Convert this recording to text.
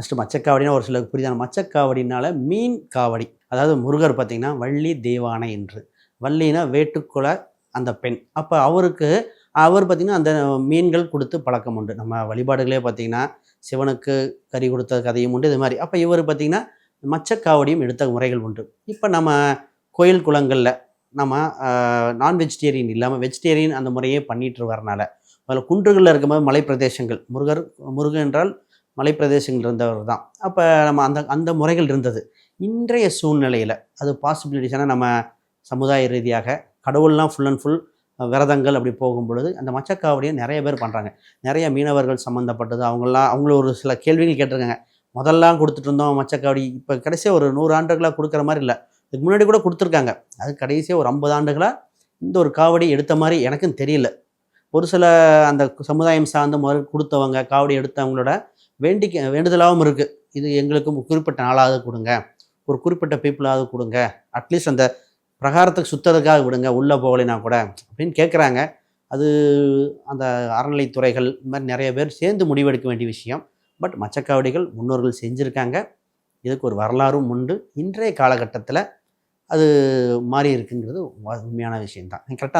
First மச்சக்காவடினா ஒரு சிலருக்கு புரியுதான மச்சக்காவடினால மீன் காவடி. அதாவது முருகர் பார்த்திங்கன்னா வள்ளி தேவானை என்று. வள்ளினா வேட்டுக்குல அந்த பெண். அப்போ அவருக்கு அவர் பார்த்திங்கன்னா அந்த மீன்கள் கொடுத்து பழக்கம் உண்டு. நம்ம வழிபாடுகளே பார்த்திங்கன்னா சிவனுக்கு கறி கொடுத்த கதையும் உண்டு இது மாதிரி. அப்போ இவர் பார்த்திங்கன்னா மச்சக்காவடியும் எடுத்த முறைகள் உண்டு. இப்போ நம்ம கோயில் குளங்களில் நம்ம நான் வெஜிடேரியன் இல்லாமல் வெஜிடேரியன் அந்த முறையே பண்ணிட்டு வரனால அதில் குன்றுகளில் இருக்கும்போது மலை பிரதேசங்கள் முருகர் முருகன் என்றால் மலைப்பிரதேசங்கள் இருந்தவர் தான். அப்போ நம்ம அந்த அந்த முறைகள் இருந்தது. இன்றைய சூழ்நிலையில் அது பாசிபிலிட்டிஸான நம்ம சமுதாய ரீதியாக கடவுள்லாம் ஃபுல் அண்ட் ஃபுல் விரதங்கள் அப்படி போகும் பொழுது அந்த மச்சக்காவடியை நிறைய பேர் பண்ணுறாங்க நிறைய மீனவர்கள் சம்மந்தப்பட்டது அவங்களாம் அவங்கள ஒரு சில கேள்விகள் கேட்டிருக்காங்க. முதல்லாம் கொடுத்துட்டு இருந்தோம் மச்சக்காவடி இப்போ கடைசியாக ஒரு நூறு ஆண்டுகளாக கொடுக்குற மாதிரி இல்லை. இதுக்கு முன்னாடி கூட கொடுத்துருக்காங்க. அது கடைசியாக ஒரு ஐம்பது ஆண்டுகளாக இந்த ஒரு காவடி எடுத்த மாதிரி எனக்கும் தெரியல. ஒரு சில அந்த சமுதாயம் சார்ந்த முதல் கொடுத்தவங்க காவடி எடுத்தவங்களோட வேண்டிக்க வேண்டுதலாகவும் இருக்குது இது எங்களுக்கு குறிப்பிட்ட நாளாவது கொடுங்க. ஒரு குறிப்பிட்ட பீப்புளாவது கொடுங்க. அட்லீஸ்ட் அந்த பிரகாரத்துக்கு சுத்தத்துக்காக விடுங்க. உள்ளே போகலைனா கூட அப்படின்னு கேட்குறாங்க அது அந்த அறநிலைத்துறைகள் இந்த மாதிரி நிறைய பேர் சேர்ந்து முடிவெடுக்க வேண்டிய விஷயம். பட் மச்சக்காவடிகள் முன்னோர்கள் செஞ்சுருக்காங்க. இதுக்கு ஒரு வரலாறும் உண்டு. இன்றைய காலகட்டத்தில் அது மாறி இருக்குங்கிறது உண்மையான விஷயம்தான். கரெக்டாக